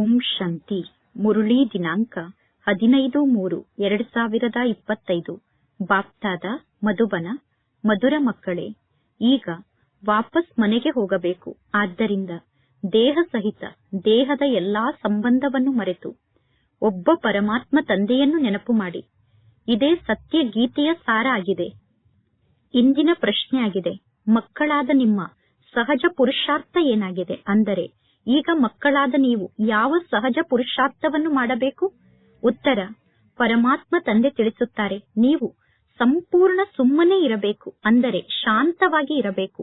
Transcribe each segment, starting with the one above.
ಓಂ ಶಾಂತಿ. ಮುರುಳಿ ದಿನಾಂಕ ಹದಿನೈದು ಮೂರು ಎರಡು ಸಾವಿರದ ಇಪ್ಪತ್ತೈದು. ಬಾಪ್ತಾದ ಮಧುಬನ, ಮಧುರ ಮಕ್ಕಳೇ, ಈಗ ವಾಪಸ್ ಮನೆಗೆ ಹೋಗಬೇಕು. ಆದ್ದರಿಂದ ದೇಹ ಸಹಿತ ದೇಹದ ಎಲ್ಲಾ ಸಂಬಂಧವನ್ನು ಮರೆತು ಒಬ್ಬ ಪರಮಾತ್ಮ ತಂದೆಯನ್ನು ನೆನಪು ಮಾಡಿ. ಇದೇ ಸತ್ಯ ಗೀತೆಯ ಸಾರ ಆಗಿದೆ. ಇಂದಿನ ಪ್ರಶ್ನೆಯಾಗಿದೆ, ಮಕ್ಕಳಾದ ನಿಮ್ಮ ಸಹಜ ಪುರುಷಾರ್ಥ ಏನಾಗಿದೆ? ಅಂದರೆ ಈಗ ಮಕ್ಕಳಾದ ನೀವು ಯಾವ ಸಹಜ ಪುರುಷಾರ್ಥವನ್ನು ಮಾಡಬೇಕು? ಉತ್ತರ, ಪರಮಾತ್ಮ ತಂದೆ ತಿಳಿಸುತ್ತಾರೆ, ನೀವು ಸಂಪೂರ್ಣ ಸುಮ್ಮನೆ ಇರಬೇಕು, ಅಂದರೆ ಶಾಂತವಾಗಿ ಇರಬೇಕು.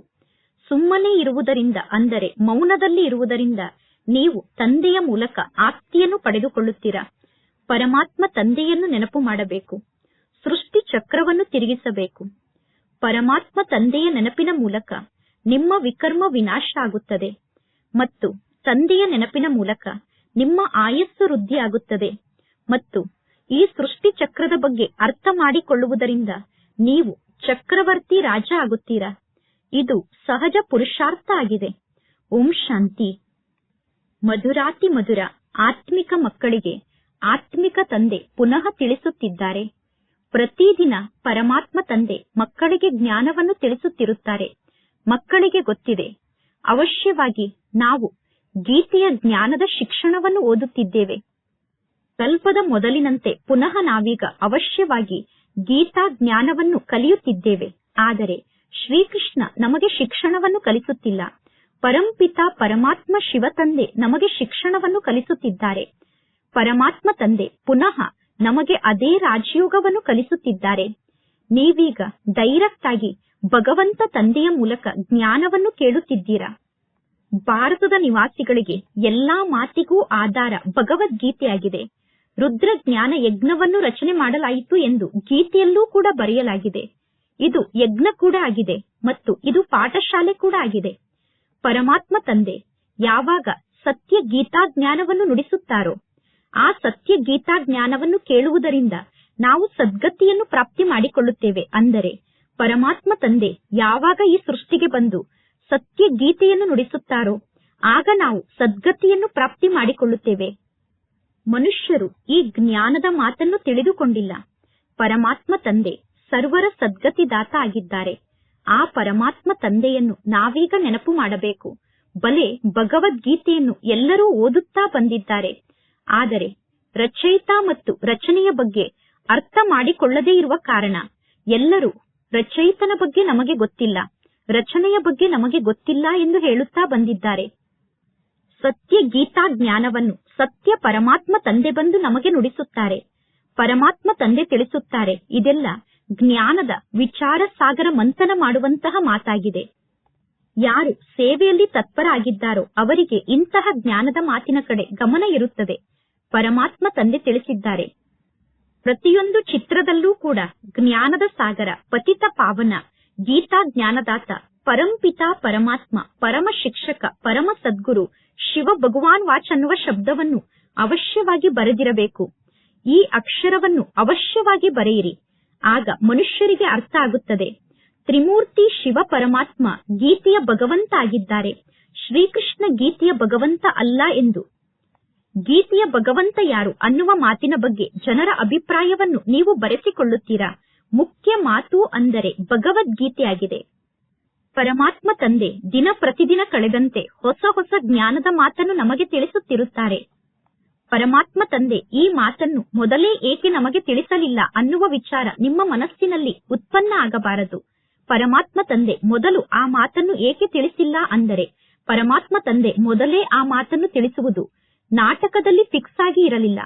ಸುಮ್ಮನೆ ಇರುವುದರಿಂದ, ಅಂದರೆ ಮೌನದಲ್ಲಿ ಇರುವುದರಿಂದ ನೀವು ತಂದೆಯ ಮೂಲಕ ಆಸ್ತಿಯನ್ನು ಪಡೆದುಕೊಳ್ಳುತ್ತೀರಾ? ಪರಮಾತ್ಮ ತಂದೆಯನ್ನು ನೆನಪು ಮಾಡಬೇಕು, ಸೃಷ್ಟಿ ಚಕ್ರವನ್ನು ತಿರುಗಿಸಬೇಕು. ಪರಮಾತ್ಮ ತಂದೆಯ ನೆನಪಿನ ಮೂಲಕ ನಿಮ್ಮ ವಿಕರ್ಮ ವಿನಾಶ ಆಗುತ್ತದೆ. ಮತ್ತು ತಂದೆಯ ನೆನಪಿನ ಮೂಲಕ ನಿಮ್ಮ ಆಯಸ್ಸು ವೃದ್ಧಿಯಾಗುತ್ತದೆ ಮತ್ತು ಈ ಸೃಷ್ಟಿ ಚಕ್ರದ ಬಗ್ಗೆ ಅರ್ಥ ಮಾಡಿಕೊಳ್ಳುವುದರಿಂದ ನೀವು ಚಕ್ರವರ್ತಿ ರಾಜ ಆಗುತ್ತೀರಾ? ಇದು ಸಹಜ ಪುರುಷಾರ್ಥ ಆಗಿದೆ. ಓಂ ಶಾಂತಿ. ಮಧುರಾತಿ ಮಧುರ ಆತ್ಮಿಕ ಮಕ್ಕಳಿಗೆ ಆತ್ಮಿಕ ತಂದೆ ಪುನಃ ತಿಳಿಸುತ್ತಿದ್ದಾರೆ. ಪ್ರತಿದಿನ ಪರಮಾತ್ಮ ತಂದೆ ಮಕ್ಕಳಿಗೆ ಜ್ಞಾನವನ್ನು ತಿಳಿಸುತ್ತಿರುತ್ತಾರೆ. ಮಕ್ಕಳಿಗೆ ಗೊತ್ತಿದೆ. ಅವಶ್ಯವಾಗಿ ನಾವು ಗೀತೆಯ ಜ್ಞಾನದ ಶಿಕ್ಷಣವನ್ನು ಓದುತ್ತಿದ್ದೇವೆ. ಸ್ವಲ್ಪದ ಮೊದಲಿನಂತೆ ಪುನಃ ನಾವೀಗ ಅವಶ್ಯವಾಗಿ ಗೀತಾ ಜ್ಞಾನವನ್ನು ಕಲಿಯುತ್ತಿದ್ದೇವೆ. ಆದರೆ ಶ್ರೀಕೃಷ್ಣ ನಮಗೆ ಶಿಕ್ಷಣವನ್ನು ಕಲಿಸುತ್ತಿಲ್ಲ. ಪರಂಪಿತ ಪರಮಾತ್ಮ ಶಿವ ತಂದೆ ನಮಗೆ ಶಿಕ್ಷಣವನ್ನು ಕಲಿಸುತ್ತಿದ್ದಾರೆ. ಪರಮಾತ್ಮ ತಂದೆ ಪುನಃ ನಮಗೆ ಅದೇ ರಾಜಯೋಗವನ್ನು ಕಲಿಸುತ್ತಿದ್ದಾರೆ. ನೀವೀಗ ಡೈರೆಕ್ಟ್ ಆಗಿ ಭಗವಂತ ತಂದೆಯ ಮೂಲಕ ಜ್ಞಾನವನ್ನು ಕೇಳುತ್ತಿದ್ದೀರಾ? ಭಾರತದ ನಿವಾಸಿಗಳಿಗೆ ಎಲ್ಲಾ ಮಾತಿಗೂ ಆಧಾರ ಭಗವದ್ಗೀತೆಯಾಗಿದೆ. ರುದ್ರ ಜ್ಞಾನ ಯಜ್ಞವನ್ನು ರಚನೆ ಮಾಡಲಾಯಿತು ಎಂದು ಗೀತೆಯಲ್ಲೂ ಕೂಡ ಬರೆಯಲಾಗಿದೆ. ಇದು ಯಜ್ಞ ಕೂಡ ಆಗಿದೆ ಮತ್ತು ಇದು ಪಾಠಶಾಲೆ ಕೂಡ ಆಗಿದೆ. ಪರಮಾತ್ಮ ತಂದೆ ಯಾವಾಗ ಸತ್ಯ ಗೀತಾ ಜ್ಞಾನವನ್ನು ನುಡಿಸುತ್ತಾರೋ, ಆ ಸತ್ಯ ಗೀತಾ ಜ್ಞಾನವನ್ನು ಕೇಳುವುದರಿಂದ ನಾವು ಸದ್ಗತಿಯನ್ನು ಪ್ರಾಪ್ತಿ ಮಾಡಿಕೊಳ್ಳುತ್ತೇವೆ. ಅಂದರೆ ಪರಮಾತ್ಮ ತಂದೆ ಯಾವಾಗ ಈ ಸೃಷ್ಟಿಗೆ ಬಂದು ಸತ್ಯ ಗೀತೆಯನ್ನು ನುಡಿಸುತ್ತಾರೋ, ಆಗ ನಾವು ಸದ್ಗತಿಯನ್ನು ಪ್ರಾಪ್ತಿ ಮಾಡಿಕೊಳ್ಳುತ್ತೇವೆ. ಮನುಷ್ಯರು ಈ ಜ್ಞಾನದ ಮಾತನ್ನು ತಿಳಿದುಕೊಂಡಿಲ್ಲ. ಪರಮಾತ್ಮ ತಂದೆ, ಸರ್ವರ ಸದ್ಗತಿದಾತ ಆಗಿದ್ದಾರೆ. ಆ ಪರಮಾತ್ಮ ತಂದೆಯನ್ನು ನಾವೀಗ ನೆನಪು ಮಾಡಬೇಕು. ಬಲೆ ಭಗವದ್ಗೀತೆಯನ್ನು ಎಲ್ಲರೂ ಓದುತ್ತಾ ಬಂದಿದ್ದಾರೆ. ಆದರೆ ರಚಯಿತ ಮತ್ತು ರಚನೆಯ ಬಗ್ಗೆ ಅರ್ಥ ಮಾಡಿಕೊಳ್ಳದೇ ಇರುವ ಕಾರಣ ಎಲ್ಲರೂ ರಚಯಿತನ ಬಗ್ಗೆ ನಮಗೆ ಗೊತ್ತಿಲ್ಲ. ರಚನೆಯ ಬಗ್ಗೆ ನಮಗೆ ಗೊತ್ತಿಲ್ಲ ಎಂದು ಹೇಳುತ್ತಾ ಬಂದಿದ್ದಾರೆ. ಸತ್ಯ ಗೀತಾ ಜ್ಞಾನವನ್ನು ಸತ್ಯ ಪರಮಾತ್ಮ ತಂದೆ ಬಂದು ನಮಗೆ ನುಡಿಸುತ್ತಾರೆ. ಪರಮಾತ್ಮ ತಂದೆ ತಿಳಿಸುತ್ತಾರೆ. ಇದೆಲ್ಲ ಜ್ಞಾನದ ವಿಚಾರ ಸಾಗರ ಮಂಥನ ಮಾಡುವಂತಹ ಮಾತಾಗಿದೆ. ಯಾರು ಸೇವೆಯಲ್ಲಿ ತತ್ಪರ ಆಗಿದ್ದಾರೋ ಅವರಿಗೆ ಇಂತಹ ಜ್ಞಾನದ ಮಾತಿನ ಕಡೆ ಗಮನ ಇರುತ್ತದೆ. ಪರಮಾತ್ಮ ತಂದೆ ತಿಳಿಸಿದ್ದಾರೆ. ಪ್ರತಿಯೊಂದು ಚಿತ್ರದಲ್ಲೂ ಕೂಡ ಜ್ಞಾನದ ಸಾಗರ, ಪತಿತ ಪಾವನ ಗೀತಾ ಜ್ಞಾನದಾತ ಪರಂಪಿತಾ ಪರಮಾತ್ಮ, ಪರಮ ಶಿಕ್ಷಕ, ಪರಮ ಸದ್ಗುರು, ಶಿವ ಭಗವಾನ್ ವಾಚ್ ಅನ್ನುವ ಶಬ್ದವನ್ನು ಅವಶ್ಯವಾಗಿ ಬರೆದಿರಬೇಕು. ಈ ಅಕ್ಷರವನ್ನು ಅವಶ್ಯವಾಗಿ ಬರೆಯಿರಿ. ಆಗ ಮನುಷ್ಯರಿಗೆ ಅರ್ಥ ಆಗುತ್ತದೆ. ತ್ರಿಮೂರ್ತಿ ಶಿವ ಪರಮಾತ್ಮ ಗೀತೆಯ ಭಗವಂತ ಆಗಿದ್ದಾರೆ ಶ್ರೀಕೃಷ್ಣ ಗೀತೆಯ ಭಗವಂತ ಅಲ್ಲ ಎಂದು. ಗೀತೆಯ ಭಗವಂತ ಯಾರು ಅನ್ನುವ ಮಾತಿನ ಬಗ್ಗೆ ಜನರ ಅಭಿಪ್ರಾಯವನ್ನು ನೀವು ಬರೆಸಿಕೊಳ್ಳುತ್ತೀರಾ? ಮುಖ್ಯ ಮಾತು ಅಂದರೆ ಭಗವದ್ಗೀತೆಯಾಗಿದೆ. ಪರಮಾತ್ಮ ತಂದೆ ದಿನ ಪ್ರತಿದಿನ ಕಳೆದಂತೆ ಹೊಸ ಹೊಸ ಜ್ಞಾನದ ಮಾತನ್ನು ನಮಗೆ ತಿಳಿಸುತ್ತಿರುತ್ತಾರೆ. ಪರಮಾತ್ಮ ತಂದೆ ಈ ಮಾತನ್ನು ಮೊದಲೇ ಏಕೆ ನಮಗೆ ತಿಳಿಸಲಿಲ್ಲ ಅನ್ನುವ ವಿಚಾರ ನಿಮ್ಮ ಮನಸ್ಸಿನಲ್ಲಿ ಉತ್ಪನ್ನ ಆಗಬಾರದು. ಪರಮಾತ್ಮ ತಂದೆ ಮೊದಲು ಆ ಮಾತನ್ನು ಏಕೆ ತಿಳಿಸಿಲ್ಲ ಅಂದರೆ ಪರಮಾತ್ಮ ತಂದೆ ಮೊದಲೇ ಆ ಮಾತನ್ನು ತಿಳಿಸುವುದು ನಾಟಕದಲ್ಲಿ ಫಿಕ್ಸ್ ಆಗಿ ಇರಲಿಲ್ಲ.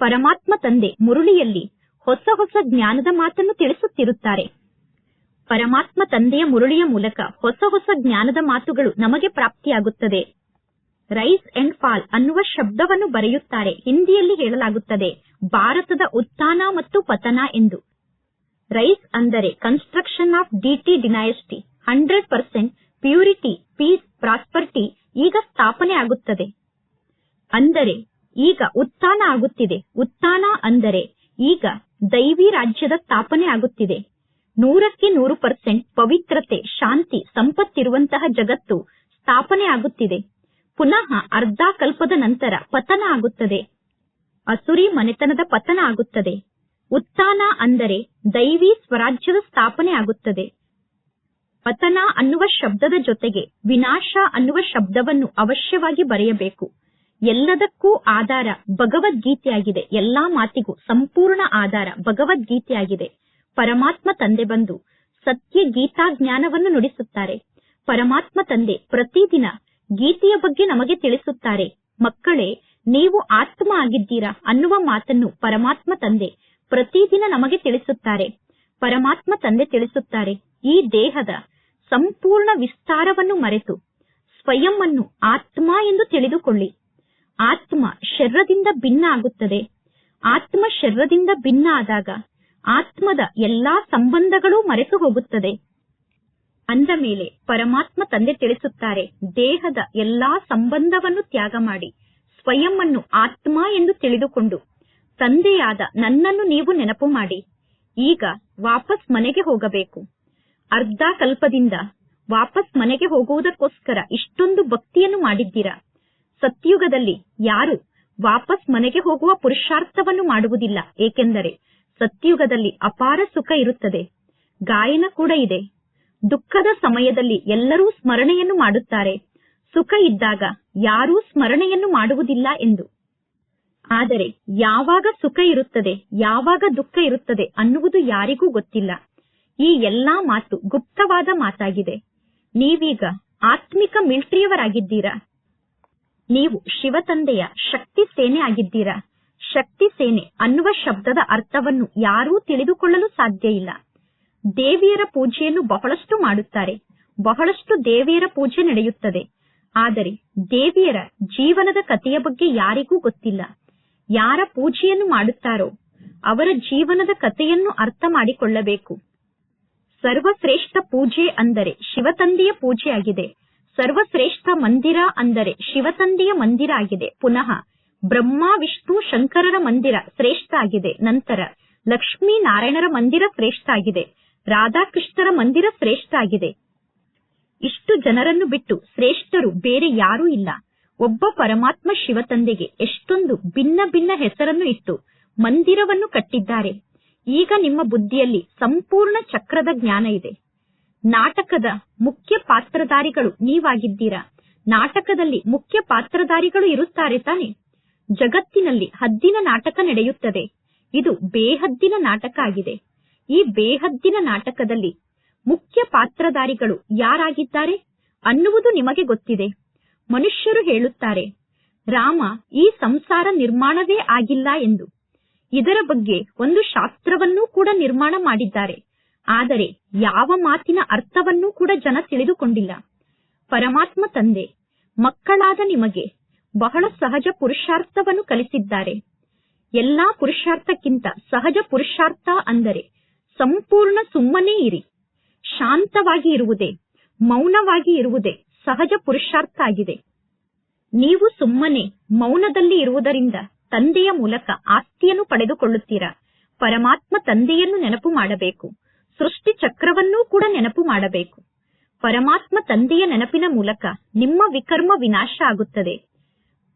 ಪರಮಾತ್ಮ ತಂದೆ ಮುರುಳಿಯಲ್ಲಿ ಹೊಸ ಹೊಸ ಜ್ಞಾನದ ಮಾತನ್ನು ತಿಳಿಸುತ್ತಿರುತ್ತಾರೆ. ಪರಮಾತ್ಮ ತಂದೆಯ ಮುರುಳಿಯ ಮೂಲಕ ಹೊಸ ಹೊಸ ಜ್ಞಾನದ ಮಾತುಗಳು ನಮಗೆ ಪ್ರಾಪ್ತಿಯಾಗುತ್ತದೆ. ರೈಸ್ ಅಂಡ್ ಫಾಲ್ ಅನ್ನುವ ಶಬ್ದವನ್ನು ಬರೆಯುತ್ತಾರೆ, ಹಿಂದಿಯಲ್ಲಿ ಹೇಳಲಾಗುತ್ತದೆ, ಭಾರತದ ಉತ್ಥಾನ ಮತ್ತು ಪತನ ಎಂದು. ರೈಸ್ ಅಂದರೆ construction of deity dynasty, hundred percent purity, peace, prosperity ಈಗ ಸ್ಥಾಪನೆ ಆಗುತ್ತದೆ. ಅಂದರೆ ಈಗ ಉತ್ಥಾನ ಆಗುತ್ತಿದೆ. ಉತ್ಥಾನ ಅಂದರೆ ಈಗ ದೈವಿ ರಾಜ್ಯದ ಸ್ಥಾಪನೆ ಆಗುತ್ತಿದೆ. ನೂರಕ್ಕೆ ನೂರು ಪರ್ಸೆಂಟ್ ಪವಿತ್ರತೆ, ಶಾಂತಿ, ಸಂಪತ್ತಿರುವಂತಹ ಜಗತ್ತು ಸ್ಥಾಪನೆ ಆಗುತ್ತಿದೆ. ಪುನಃ ಅರ್ಧ ಕಲ್ಪದ ನಂತರ ಪತನ ಆಗುತ್ತದೆ. ಅಸುರಿ ಮನೆತನದ ಪತನ ಆಗುತ್ತದೆ. ಉತ್ಥಾನ ಅಂದರೆ ದೈವಿ ಸ್ವರಾಜ್ಯದ ಸ್ಥಾಪನೆ ಆಗುತ್ತದೆ. ಪತನ ಅನ್ನುವ ಶಬ್ದದ ಜೊತೆಗೆ ವಿನಾಶ ಅನ್ನುವ ಶಬ್ದವನ್ನು ಅವಶ್ಯವಾಗಿ ಬರೆಯಬೇಕು. ಎಲ್ಲದಕ್ಕೂ ಆಧಾರ ಭಗವದ್ಗೀತೆಯಾಗಿದೆ. ಎಲ್ಲಾ ಮಾತಿಗೂ ಸಂಪೂರ್ಣ ಆಧಾರ ಭಗವದ್ಗೀತೆಯಾಗಿದೆ. ಪರಮಾತ್ಮ ತಂದೆ ಬಂದು ಸತ್ಯ ಗೀತಾ ಜ್ಞಾನವನ್ನು ನುಡಿಸುತ್ತಾರೆ. ಪರಮಾತ್ಮ ತಂದೆ ಪ್ರತಿದಿನ ಗೀತೆಯ ಬಗ್ಗೆ ನಮಗೆ ತಿಳಿಸುತ್ತಾರೆ. ಮಕ್ಕಳೇ, ನೀವು ಆತ್ಮ ಆಗಿದ್ದೀರಾ ಅನ್ನುವ ಮಾತನ್ನು ಪರಮಾತ್ಮ ತಂದೆ ಪ್ರತಿದಿನ ನಮಗೆ ತಿಳಿಸುತ್ತಾರೆ. ಪರಮಾತ್ಮ ತಂದೆ ತಿಳಿಸುತ್ತಾರೆ, ಈ ದೇಹದ ಸಂಪೂರ್ಣ ವಿಸ್ತಾರವನ್ನು ಮರೆತು ಸ್ವಯಂ ಅನ್ನು ಆತ್ಮ ಎಂದು ತಿಳಿದುಕೊಳ್ಳಿ. ಆತ್ಮ ಶರೀರದಿಂದ ಭಿನ್ನ ಆಗುತ್ತದೆ. ಆತ್ಮ ಶರೀರದಿಂದ ಭಿನ್ನ ಆದಾಗ ಆತ್ಮದ ಎಲ್ಲಾ ಸಂಬಂಧಗಳು ಮರೆತು ಹೋಗುತ್ತದೆ. ಅಂದ ಮೇಲೆ ಪರಮಾತ್ಮ ತಂದೆ ತಿಳಿಸುತ್ತಾರೆ, ದೇಹದ ಎಲ್ಲಾ ಸಂಬಂಧವನ್ನು ತ್ಯಾಗ ಮಾಡಿ, ಸ್ವಯಂ ಅನ್ನು ಆತ್ಮ ಎಂದು ತಿಳಿದುಕೊಂಡು, ತಂದೆಯಾದ ನನ್ನನ್ನು ನೀವು ನೆನಪು ಮಾಡಿ, ಈಗ ವಾಪಸ್ ಮನೆಗೆ ಹೋಗಬೇಕು. ಅರ್ಧ ಕಲ್ಪದಿಂದ ವಾಪಸ್ ಮನೆಗೆ ಹೋಗುವುದಕ್ಕೋಸ್ಕರ ಇಷ್ಟೊಂದು ಭಕ್ತಿಯನ್ನು ಮಾಡಿದ್ದೀರಾ? ಸತ್ಯುಗದಲ್ಲಿ ಯಾರು ವಾಪಸ್ ಮನೆಗೆ ಹೋಗುವ ಪುರುಷಾರ್ಥವನ್ನು ಮಾಡುವುದಿಲ್ಲ. ಏಕೆಂದರೆ ಸತ್ಯುಗದಲ್ಲಿ ಅಪಾರ ಸುಖ ಇರುತ್ತದೆ. ಗಾಯನ ಕೂಡ ಇದೆ. ದುಃಖದ ಸಮಯದಲ್ಲಿ ಎಲ್ಲರೂ ಸ್ಮರಣೆಯನ್ನು ಮಾಡುತ್ತಾರೆ. ಸುಖ ಇದ್ದಾಗ ಯಾರೂ ಸ್ಮರಣೆಯನ್ನು ಮಾಡುವುದಿಲ್ಲ ಎಂದು. ಆದರೆ ಯಾವಾಗ ಸುಖ ಇರುತ್ತದೆ, ಯಾವಾಗ ದುಃಖ ಇರುತ್ತದೆ ಅನ್ನುವುದು ಯಾರಿಗೂ ಗೊತ್ತಿಲ್ಲ. ಈ ಎಲ್ಲಾ ಮಾತು ಗುಪ್ತವಾದ ಮಾತಾಗಿದೆ. ನೀವೀಗ ಆತ್ಮಿಕ ಮಿಲಿಟರಿಯವರಾಗಿದ್ದೀರಾ? ನೀವು ಶಿವತಂದೆಯ ಶಕ್ತಿ ಸೇನೆ ಆಗಿದ್ದೀರಾ? ಶಕ್ತಿ ಸೇನೆ ಅನ್ನುವ ಶಬ್ದದ ಅರ್ಥವನ್ನು ಯಾರೂ ತಿಳಿದುಕೊಳ್ಳಲು ಸಾಧ್ಯ ಇಲ್ಲ. ದೇವಿಯರ ಪೂಜೆಯನ್ನು ಬಹಳಷ್ಟು ಮಾಡುತ್ತಾರೆ. ಬಹಳಷ್ಟು ದೇವಿಯರ ಪೂಜೆ ನಡೆಯುತ್ತದೆ. ಆದರೆ ದೇವಿಯರ ಜೀವನದ ಕಥೆಯ ಬಗ್ಗೆ ಯಾರಿಗೂ ಗೊತ್ತಿಲ್ಲ. ಯಾರ ಪೂಜೆಯನ್ನು ಮಾಡುತ್ತಾರೋ ಅವರ ಜೀವನದ ಕಥೆಯನ್ನು ಅರ್ಥ ಮಾಡಿಕೊಳ್ಳಬೇಕು. ಸರ್ವಶ್ರೇಷ್ಠ ಪೂಜೆ ಅಂದರೆ ಶಿವತಂದೆಯ ಪೂಜೆಯಾಗಿದೆ. ಸರ್ವಶ್ರೇಷ್ಠ ಮಂದಿರ ಅಂದರೆ ಶಿವತಂದೆಯ ಮಂದಿರ ಆಗಿದೆ. ಪುನಃ ಬ್ರಹ್ಮ, ವಿಷ್ಣು, ಶಂಕರರ ಮಂದಿರ ಶ್ರೇಷ್ಠ ಆಗಿದೆ. ನಂತರ ಲಕ್ಷ್ಮೀ ನಾರಾಯಣರ ಮಂದಿರ ಶ್ರೇಷ್ಠ ಆಗಿದೆ. ರಾಧಾಕೃಷ್ಣರ ಮಂದಿರ ಶ್ರೇಷ್ಠ ಆಗಿದೆ. ಇಷ್ಟು ಜನರನ್ನು ಬಿಟ್ಟು ಶ್ರೇಷ್ಠರು ಬೇರೆ ಯಾರೂ ಇಲ್ಲ. ಒಬ್ಬ ಪರಮಾತ್ಮ ಶಿವತಂದೆಗೆ ಎಷ್ಟೊಂದು ಭಿನ್ನ ಭಿನ್ನ ಹೆಸರನ್ನು ಇಟ್ಟು ಮಂದಿರವನ್ನು ಕಟ್ಟಿದ್ದಾರೆ. ಈಗ ನಿಮ್ಮ ಬುದ್ಧಿಯಲ್ಲಿ ಸಂಪೂರ್ಣ ಚಕ್ರದ ಜ್ಞಾನ ಇದೆ. ನಾಟಕದ ಮುಖ್ಯ ಪಾತ್ರಧಾರಿಗಳು ನೀವಾಗಿದ್ದೀರಾ? ನಾಟಕದಲ್ಲಿ ಮುಖ್ಯ ಪಾತ್ರಧಾರಿಗಳು ಇರುತ್ತಾರೆ ತಾನೆ. ಜಗತ್ತಿನಲ್ಲಿ ಹದ್ದಿನ ನಾಟಕ ನಡೆಯುತ್ತದೆ. ಇದು ಬೇಹದ್ದಿನ ನಾಟಕ ಆಗಿದೆ. ಈ ಬೇಹದ್ದಿನ ನಾಟಕದಲ್ಲಿ ಮುಖ್ಯ ಪಾತ್ರಧಾರಿಗಳು ಯಾರಾಗಿದ್ದಾರೆ ಅನ್ನುವುದು ನಿಮಗೆ ಗೊತ್ತಿದೆ. ಮನುಷ್ಯರು ಹೇಳುತ್ತಾರೆ, ರಾಮ ಈ ಸಂಸಾರ ನಿರ್ಮಾಣವೇ ಆಗಿಲ್ಲ ಎಂದು. ಇದರ ಬಗ್ಗೆ ಒಂದು ಶಾಸ್ತ್ರವನ್ನೂ ಕೂಡ ನಿರ್ಮಾಣ ಮಾಡಿದ್ದಾರೆ. ಆದರೆ ಯಾವ ಮಾತಿನ ಅರ್ಥವನ್ನೂ ಕೂಡ ಜನ ತಿಳಿದುಕೊಂಡಿಲ್ಲ. ಪರಮಾತ್ಮ ತಂದೆ, ಮಕ್ಕಳಾದ ನಿಮಗೆ ಬಹಳ ಸಹಜ ಪುರುಷಾರ್ಥವನ್ನು ಕಲಿಸಿದ್ದಾರೆ. ಎಲ್ಲಾ ಪುರುಷಾರ್ಥಕ್ಕಿಂತ ಸಹಜ ಪುರುಷಾರ್ಥ ಅಂದರೆ ಸಂಪೂರ್ಣ ಸುಮ್ಮನೆ ಇರಿ. ಶಾಂತವಾಗಿ ಇರುವುದೇ, ಮೌನವಾಗಿ ಇರುವುದೇ ಸಹಜ ಪುರುಷಾರ್ಥ ಆಗಿದೆ. ನೀವು ಸುಮ್ಮನೆ ಮೌನದಲ್ಲಿ ಇರುವುದರಿಂದ ತಂದೆಯ ಮೂಲಕ ಆಸ್ತಿಯನ್ನು ಪಡೆದುಕೊಳ್ಳುತ್ತೀರಾ? ಪರಮಾತ್ಮ ತಂದೆಯನ್ನು ನೆನಪು ಮಾಡಬೇಕು. ಸೃಷ್ಟಿ ಚಕ್ರವನ್ನೂ ಕೂಡ ನೆನಪು ಮಾಡಬೇಕು. ಪರಮಾತ್ಮ ತಂದೆಯ ನೆನಪಿನ ಮೂಲಕ ನಿಮ್ಮ ವಿಕರ್ಮ ವಿನಾಶ ಆಗುತ್ತದೆ.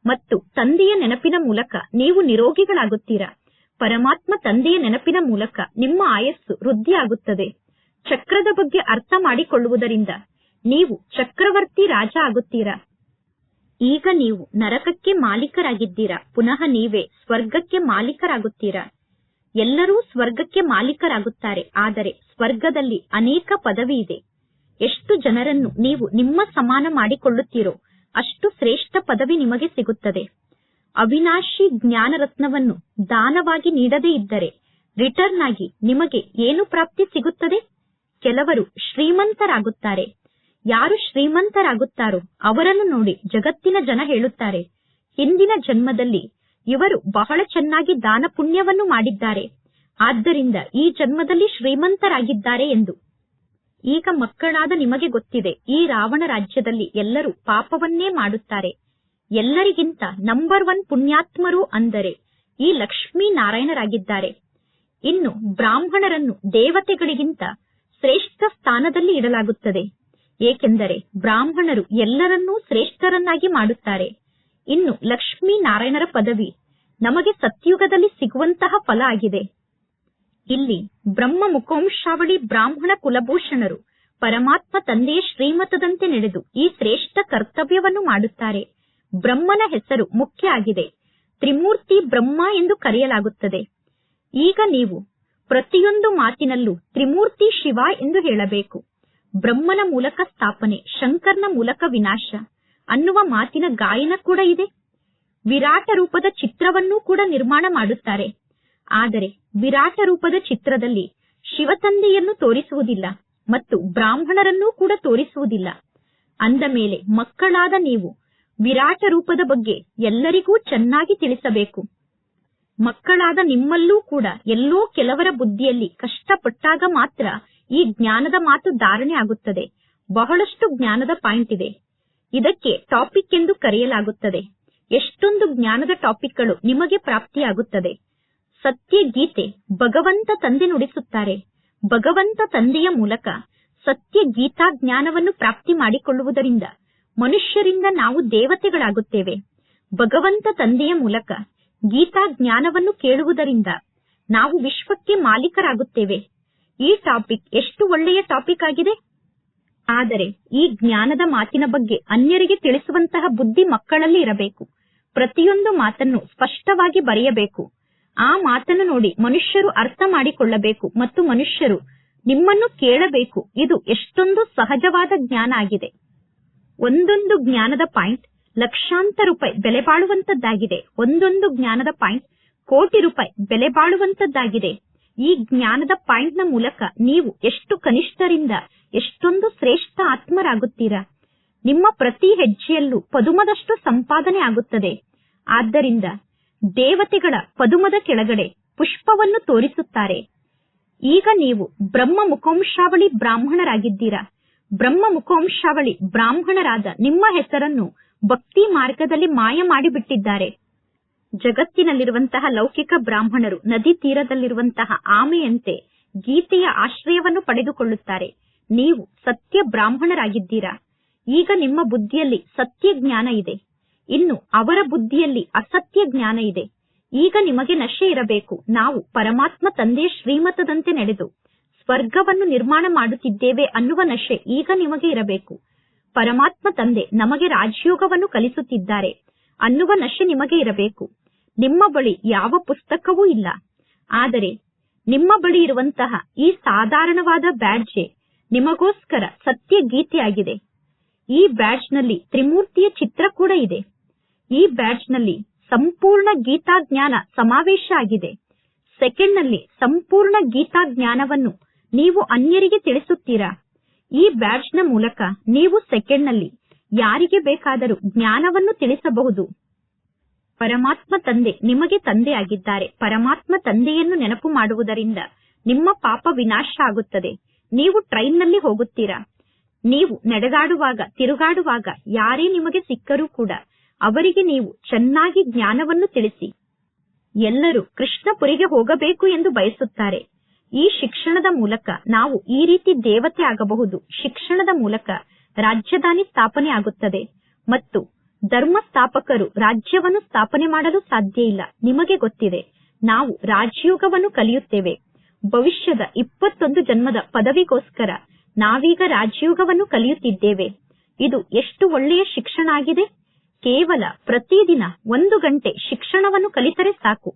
ಮತ್ತು ತಂದೆಯ ನೆನಪಿನ ಮೂಲಕ ನೀವು ನಿರೋಗಿಗಳಾಗುತ್ತೀರಾ? ಪರಮಾತ್ಮ ತಂದೆಯ ನೆನಪಿನ ಮೂಲಕ ನಿಮ್ಮ ಆಯಸ್ಸು ವೃದ್ಧಿಯಾಗುತ್ತದೆ. ಚಕ್ರದ ಬಗ್ಗೆ ಅರ್ಥ ಮಾಡಿಕೊಳ್ಳುವುದರಿಂದ ನೀವು ಚಕ್ರವರ್ತಿ ರಾಜ ಆಗುತ್ತೀರಾ? ಈಗ ನೀವು ನರಕಕ್ಕೆ ಮಾಲೀಕರಾಗಿದ್ದೀರಾ. ಪುನಃ ನೀವೇ ಸ್ವರ್ಗಕ್ಕೆ ಮಾಲೀಕರಾಗುತ್ತೀರಾ? ಎಲ್ಲರೂ ಸ್ವರ್ಗಕ್ಕೆ ಮಾಲೀಕರಾಗುತ್ತಾರೆ. ಆದರೆ ಸ್ವರ್ಗದಲ್ಲಿ ಅನೇಕ ಪದವಿ ಇದೆ ಎಷ್ಟು ಜನರನ್ನು ನೀವು ನಿಮ್ಮ ಸಮಾನ ಮಾಡಿಕೊಳ್ಳುತ್ತೀರೋ, ಅಷ್ಟು ಶ್ರೇಷ್ಠ ಪದವಿ ನಿಮಗೆ ಸಿಗುತ್ತದೆ. ಅವಿನಾಶಿ ಜ್ಞಾನರತ್ನವನ್ನು ದಾನವಾಗಿ ನೀಡದೇ ಇದ್ದರೆ ರಿಟರ್ನ್ ಆಗಿ ನಿಮಗೆ ಏನು ಪ್ರಾಪ್ತಿ ಸಿಗುತ್ತದೆ? ಕೆಲವರು ಶ್ರೀಮಂತರಾಗುತ್ತಾರೆ. ಯಾರು ಶ್ರೀಮಂತರಾಗುತ್ತಾರೋ ಅವರನ್ನು ನೋಡಿ ಜಗತ್ತಿನ ಜನ ಹೇಳುತ್ತಾರೆ, ಹಿಂದಿನ ಜನ್ಮದಲ್ಲಿ ಇವರು ಬಹಳ ಚೆನ್ನಾಗಿ ದಾನ ಪುಣ್ಯವನ್ನು ಮಾಡಿದ್ದಾರೆ. ಆದ್ದರಿಂದ ಈ ಜನ್ಮದಲ್ಲಿ ಶ್ರೀಮಂತರಾಗಿದ್ದಾರೆ ಎಂದು. ಈಗ ಮಕ್ಕಳಾದ ನಿಮಗೆ ಗೊತ್ತಿದೆ, ಈ ರಾವಣ ರಾಜ್ಯದಲ್ಲಿ ಎಲ್ಲರೂ ಪಾಪವನ್ನೇ ಮಾಡುತ್ತಾರೆ. ಎಲ್ಲರಿಗಿಂತ ನಂಬರ್ ಒನ್ ಪುಣ್ಯಾತ್ಮರು ಅಂದರೆ ಈ ಲಕ್ಷ್ಮೀ ನಾರಾಯಣರಾಗಿದ್ದಾರೆ ಇನ್ನು ಬ್ರಾಹ್ಮಣರನ್ನು ದೇವತೆಗಳಿಗಿಂತ ಶ್ರೇಷ್ಠ ಸ್ಥಾನದಲ್ಲಿ ಇಡಲಾಗುತ್ತದೆ. ಏಕೆಂದರೆ ಬ್ರಾಹ್ಮಣರು ಎಲ್ಲರನ್ನೂ ಶ್ರೇಷ್ಠರನ್ನಾಗಿ ಮಾಡುತ್ತಾರೆ. ಇನ್ನು ಲಕ್ಷ್ಮೀ ನಾರಾಯಣರ ಪದವಿ ನಮಗೆ ಸತ್ಯುಗದಲ್ಲಿ ಸಿಗುವಂತಹ ಫಲ ಆಗಿದೆ. ಇಲ್ಲಿ ಬ್ರಹ್ಮ ಮುಖವಂಶಾವಳಿ ಬ್ರಾಹ್ಮಣ ಕುಲಭೂಷಣರು ಪರಮಾತ್ಮ ತಂದೆಯ ಶ್ರೀಮತದಂತೆ ನಡೆದು ಈ ಶ್ರೇಷ್ಠ ಕರ್ತವ್ಯವನ್ನು ಮಾಡುತ್ತಾರೆ. ಬ್ರಹ್ಮನ ಹೆಸರು ಮುಖ್ಯ ಆಗಿದೆ. ತ್ರಿಮೂರ್ತಿ ಬ್ರಹ್ಮ ಎಂದು ಕರೆಯಲಾಗುತ್ತದೆ. ಈಗ ನೀವು ಪ್ರತಿಯೊಂದು ಮಾತಿನಲ್ಲೂ ತ್ರಿಮೂರ್ತಿ ಶಿವ ಎಂದು ಹೇಳಬೇಕು. ಬ್ರಹ್ಮನ ಮೂಲಕ ಸ್ಥಾಪನೆ, ಶಂಕರ್ನ ಮೂಲಕ ವಿನಾಶ. ಅನ್ನುವ ಮಾತಿನ ಗಾಯನ ಕೂಡ ಇದೆ. ವಿರಾಟ ರೂಪದ ಚಿತ್ರವನ್ನೂ ಕೂಡ ನಿರ್ಮಾಣ ಮಾಡುತ್ತಾರೆ. ಆದರೆ ವಿರಾಟ ರೂಪದ ಚಿತ್ರದಲ್ಲಿ ಶಿವತಂದೆಯನ್ನು ತೋರಿಸುವುದಿಲ್ಲ ಮತ್ತು ಬ್ರಾಹ್ಮಣರನ್ನೂ ಕೂಡ ತೋರಿಸುವುದಿಲ್ಲ. ಅಂದ ಮೇಲೆ ಮಕ್ಕಳಾದ ನೀವು ವಿರಾಟ ರೂಪದ ಬಗ್ಗೆ ಎಲ್ಲರಿಗೂ ಚೆನ್ನಾಗಿ ತಿಳಿಸಬೇಕು. ಮಕ್ಕಳಾದ ನಿಮ್ಮಲ್ಲೂ ಕೂಡ ಎಲ್ಲೋ ಕೆಲವರ ಬುದ್ಧಿಯಲ್ಲಿ ಕಷ್ಟಪಟ್ಟಾಗ ಮಾತ್ರ ಈ ಜ್ಞಾನದ ಮಾತು ಧಾರಣೆ ಆಗುತ್ತದೆ. ಬಹಳಷ್ಟು ಜ್ಞಾನದ ಪಾಯಿಂಟ್ ಇದೆ. ಇದಕ್ಕೆ ಟಾಪಿಕ್ ಎಂದು ಕರೆಯಲಾಗುತ್ತದೆ. ಎಷ್ಟೊಂದು ಜ್ಞಾನದ ಟಾಪಿಕ್ಗಳು ನಿಮಗೆ ಪ್ರಾಪ್ತಿಯಾಗುತ್ತದೆ. ಸತ್ಯ ಗೀತೆ ಭಗವಂತ ತಂದೆ ನುಡಿಸುತ್ತಾರೆ. ಭಗವಂತ ತಂದೆಯ ಮೂಲಕ ಸತ್ಯ ಗೀತಾ ಜ್ಞಾನವನ್ನು ಪ್ರಾಪ್ತಿ ಮಾಡಿಕೊಳ್ಳುವುದರಿಂದ ಮನುಷ್ಯರಿಂದ ನಾವು ದೇವತೆಗಳಾಗುತ್ತೇವೆ. ಭಗವಂತ ತಂದೆಯ ಮೂಲಕ ಗೀತಾ ಜ್ಞಾನವನ್ನು ಕೇಳುವುದರಿಂದ ನಾವು ವಿಶ್ವಕ್ಕೆ ಮಾಲೀಕರಾಗುತ್ತೇವೆ. ಈ ಟಾಪಿಕ್ ಎಷ್ಟು ಒಳ್ಳೆಯ ಟಾಪಿಕ್ ಆಗಿದೆ? ಆದರೆ ಈ ಜ್ಞಾನದ ಮಾತಿನ ಬಗ್ಗೆ ಅನ್ಯರಿಗೆ ತಿಳಿಸುವಂತಹ ಬುದ್ಧಿ ಮಕ್ಕಳಲ್ಲಿ ಇರಬೇಕು. ಪ್ರತಿಯೊಂದು ಮಾತನ್ನು ಸ್ಪಷ್ಟವಾಗಿ ಬರೆಯಬೇಕು. ಆ ಮಾತನ್ನು ನೋಡಿ ಮನುಷ್ಯರು ಅರ್ಥ ಮಾಡಿಕೊಳ್ಳಬೇಕು ಮತ್ತು ಮನುಷ್ಯರು ನಿಮ್ಮನ್ನು ಕೇಳಬೇಕು. ಇದು ಎಷ್ಟೊಂದು ಸಹಜವಾದ ಜ್ಞಾನ ಆಗಿದೆ. ಒಂದೊಂದು ಜ್ಞಾನದ ಪಾಯಿಂಟ್ ಲಕ್ಷಾಂತರ ರೂಪಾಯಿ ಬೆಲೆ ಬಾಳುವಂತದ್ದಾಗಿದೆ. ಒಂದೊಂದು ಜ್ಞಾನದ ಪಾಯಿಂಟ್ ಕೋಟಿ ರೂಪಾಯಿ ಬೆಲೆ ಬಾಳುವಂತದ್ದಾಗಿದೆ. ಈ ಜ್ಞಾನದ ಪಾಯಿಂಟ್ನ ಮೂಲಕ ನೀವು ಎಷ್ಟು ಕನಿಷ್ಠರಿಂದ ಎಷ್ಟೊಂದು ಶ್ರೇಷ್ಠ ಆತ್ಮರಾಗುತ್ತೀರಾ? ನಿಮ್ಮ ಪ್ರತಿ ಹೆಜ್ಜೆಯಲ್ಲೂ ಪದುಮದಷ್ಟು ಸಂಪಾದನೆ ಆಗುತ್ತದೆ. ಆದ್ದರಿಂದ ದೇವತೆಗಳ ಪದುಮದ ಕೆಳಗಡೆ ಪುಷ್ಪವನ್ನು ತೋರಿಸುತ್ತಾರೆ. ಈಗ ನೀವು ಬ್ರಹ್ಮ ಮುಖೋಂಶಾವಳಿ ಬ್ರಾಹ್ಮಣರಾಗಿದ್ದೀರಾ? ಬ್ರಹ್ಮ ಮುಖೋಂಶಾವಳಿ ಬ್ರಾಹ್ಮಣರಾದ ನಿಮ್ಮ ಹೆಸರನ್ನು ಭಕ್ತಿ ಮಾರ್ಗದಲ್ಲಿ ಮಾಯ ಮಾಡಿಬಿಟ್ಟಿದ್ದಾರೆ. ಜಗತ್ತಿನಲ್ಲಿರುವಂತಹ ಲೌಕಿಕ ಬ್ರಾಹ್ಮಣರು ನದಿ ತೀರದಲ್ಲಿರುವಂತಹ ಆಮೆಯಂತೆ ಗೀತೆಯ ಆಶ್ರಯವನ್ನು ಪಡೆದುಕೊಳ್ಳುತ್ತಾರೆ. ನೀವು ಸತ್ಯ ಬ್ರಾಹ್ಮಣರಾಗಿದ್ದೀರಾ? ಈಗ ನಿಮ್ಮ ಬುದ್ಧಿಯಲ್ಲಿ ಸತ್ಯ ಜ್ಞಾನ ಇದೆ. ಇನ್ನು ಅವರ ಬುದ್ಧಿಯಲ್ಲಿ ಅಸತ್ಯ ಜ್ಞಾನ ಇದೆ. ಈಗ ನಿಮಗೆ ನಶೆ ಇರಬೇಕು. ನಾವು ಪರಮಾತ್ಮ ತಂದೆ ಶ್ರೀಮತದಂತೆ ನಡೆದು ಸ್ವರ್ಗವನ್ನು ನಿರ್ಮಾಣ ಮಾಡುತ್ತಿದ್ದೇವೆ ಅನ್ನುವ ನಶೆ ಈಗ ನಿಮಗೆ ಇರಬೇಕು. ಪರಮಾತ್ಮ ತಂದೆ ನಮಗೆ ರಾಜಯೋಗವನ್ನು ಕಲಿಸುತ್ತಿದ್ದಾರೆ ಅನ್ನುವ ನಶೆ ನಿಮಗೆ ಇರಬೇಕು. ನಿಮ್ಮ ಬಳಿ ಯಾವ ಪುಸ್ತಕವೂ ಇಲ್ಲ. ಆದರೆ ನಿಮ್ಮ ಬಳಿ ಇರುವಂತಹ ಈ ಸಾಧಾರಣವಾದ ಬ್ಯಾಡ್ಜೆ ನಿಮಗೋಸ್ಕರ ಸತ್ಯ ಗೀತೆಯಾಗಿದೆ ಈ ಬ್ಯಾಚ್ನಲ್ಲಿ ತ್ರಿಮೂರ್ತಿಯ ಚಿತ್ರ ಕೂಡ ಇದೆ. ಈ ಬ್ಯಾಚ್ನಲ್ಲಿ ಸಂಪೂರ್ಣ ಗೀತಾಜ್ಞಾನ ಸಮಾವೇಶ ಆಗಿದೆ. ಸೆಕೆಂಡ್ನಲ್ಲಿ ಸಂಪೂರ್ಣ ಗೀತಾ ಜ್ಞಾನವನ್ನು ನೀವು ಅನ್ಯರಿಗೆ ತಿಳಿಸುತ್ತೀರಾ? ಈ ಬ್ಯಾಚ್ನ ಮೂಲಕ ನೀವು ಸೆಕೆಂಡ್ನಲ್ಲಿ ಯಾರಿಗೆ ಬೇಕಾದರೂ ಜ್ಞಾನವನ್ನು ತಿಳಿಸಬಹುದು. ಪರಮಾತ್ಮ ತಂದೆ ನಿಮಗೆ ತಂದೆಯಾಗಿದ್ದಾರೆ. ಪರಮಾತ್ಮ ತಂದೆಯನ್ನು ನೆನಪು ಮಾಡುವುದರಿಂದ ನಿಮ್ಮ ಪಾಪ ವಿನಾಶ ಆಗುತ್ತದೆ. ನೀವು ಟ್ರೈನ್ನಲ್ಲಿ ಹೋಗುತ್ತೀರಾ? ನೀವು ನಡೆದಾಡುವಾಗ, ತಿರುಗಾಡುವಾಗ ಯಾರೇ ನಿಮಗೆ ಸಿಕ್ಕರೂ ಕೂಡ ಅವರಿಗೆ ನೀವು ಚೆನ್ನಾಗಿ ಜ್ಞಾನವನ್ನು ತಿಳಿಸಿ. ಎಲ್ಲರೂ ಕೃಷ್ಣಪುರಿಗೆ ಹೋಗಬೇಕು ಎಂದು ಬಯಸುತ್ತಾರೆ. ಈ ಶಿಕ್ಷಣದ ಮೂಲಕ ನಾವು ಈ ರೀತಿ ದೇವತೆ ಆಗಬಹುದು. ಶಿಕ್ಷಣದ ಮೂಲಕ ರಾಜ್ಯಧಾನಿ ಸ್ಥಾಪನೆ ಆಗುತ್ತದೆ. ಮತ್ತು ಧರ್ಮ ಸ್ಥಾಪಕರು ರಾಜ್ಯವನ್ನು ಸ್ಥಾಪನೆ ಮಾಡಲು ಸಾಧ್ಯ ಇಲ್ಲ. ನಿಮಗೆ ಗೊತ್ತಿದೆ, ನಾವು ರಾಜಯೋಗವನ್ನು ಕಲಿಯುತ್ತೇವೆ. ಭವಿಷ್ಯದ ಇಪ್ಪತ್ತೊಂದು ಜನ್ಮದ ಪದವಿಗೋಸ್ಕರ ನಾವೀಗ ರಾಜಯೋಗವನ್ನು ಕಲಿಯುತ್ತಿದ್ದೇವೆ. ಇದು ಎಷ್ಟು ಒಳ್ಳೆಯ ಶಿಕ್ಷಣ ಆಗಿದೆ ಕೇವಲ ಪ್ರತಿದಿನ ಒಂದು ಗಂಟೆ ಶಿಕ್ಷಣವನ್ನು ಕಲಿತರೆ ಸಾಕು.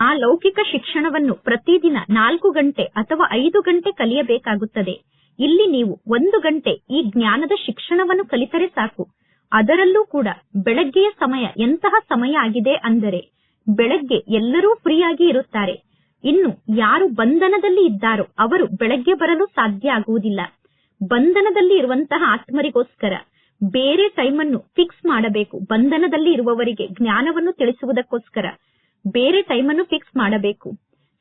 ಆ ಲೌಕಿಕ ಶಿಕ್ಷಣವನ್ನು ಪ್ರತಿದಿನ ನಾಲ್ಕು ಗಂಟೆ ಅಥವಾ ಐದು ಗಂಟೆ ಕಲಿಯಬೇಕಾಗುತ್ತದೆ. ಇಲ್ಲಿ ನೀವು ಒಂದು ಗಂಟೆ ಈ ಜ್ಞಾನದ ಶಿಕ್ಷಣವನ್ನು ಕಲಿತರೆ ಸಾಕು. ಅದರಲ್ಲೂ ಕೂಡ ಬೆಳಗ್ಗೆಯ ಸಮಯ ಎಂತಹ ಸಮಯ ಆಗಿದೆ ಅಂದರೆ ಬೆಳಗ್ಗೆ ಎಲ್ಲರೂ ಫ್ರೀಯಾಗಿ ಇರುತ್ತಾರೆ. ಇನ್ನು ಯಾರು ಬಂಧನದಲ್ಲಿ ಇದ್ದಾರೋ ಅವರು ಬೆಳಗ್ಗೆ ಬರಲು ಸಾಧ್ಯ ಆಗುವುದಿಲ್ಲ. ಬಂಧನದಲ್ಲಿ ಇರುವಂತಹ ಆತ್ಮರಿಗೋಸ್ಕರ ಬೇರೆ ಟೈಮನ್ನು ಫಿಕ್ಸ್ ಮಾಡಬೇಕು. ಬಂಧನದಲ್ಲಿ ಇರುವವರಿಗೆ ಜ್ಞಾನವನ್ನು ತಿಳಿಸುವುದಕ್ಕೋಸ್ಕರ ಬೇರೆ ಟೈಮನ್ನು ಫಿಕ್ಸ್ ಮಾಡಬೇಕು.